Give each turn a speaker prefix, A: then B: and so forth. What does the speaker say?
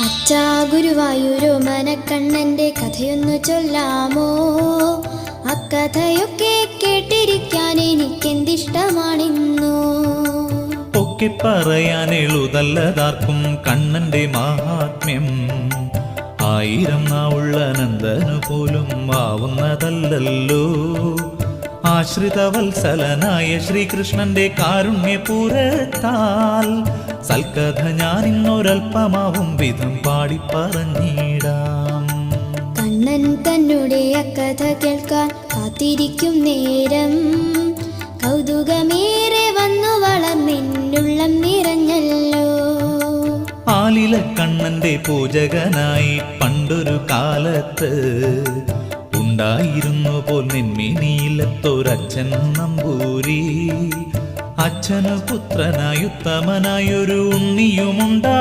A: അച്ഛാ ഗുരുവായൂരോ മനക്കണ്ണന്റെ കഥയൊന്നു ചൊല്ലാമോ? അക്കഥയൊക്കെ കേട്ടിരിക്കാൻ എനിക്കെന്തിഷ്ടമാണിന്നു?
B: ഒക്കെ പറയാൻ എളുതല്ലതാർക്കും കണ്ണന്റെ മഹാത്മ്യം. ആയിരം നാവുള്ള നന്ദനു പോലും ആവുന്നതല്ലല്ലോ. ആശ്രിതവത്സലനായ ശ്രീകൃഷ്ണന്റെ കാരുണ്യപൂരത്താൽ സൽക്കഥ ഞാൻ ഇന്നൊരൽപ്പമാവും വിധം പാടി പറഞ്ഞിടാം
A: കണ്ണൻ തന്നുടെ അക്കഥ കേൾക്കാൻ കാത്തിരിക്കും നേരം. കൗതുകമേറെ വന്നു വളർന്നെന്നുള്ളം നിറഞ്ഞല്ലോ.
B: ആലില കണ്ണന്റെ പൂജകനായി പണ്ടൊരു കാലത്ത് ഉണ്ടായിരുന്നു പോൽ നിന്മിനിയിലത്തൊരച്ഛൻ നമ്പൂരി. അച്ഛനു പുത്രനായുത്തമനായൊരു ഉണ്ണിയുമുണ്ടായി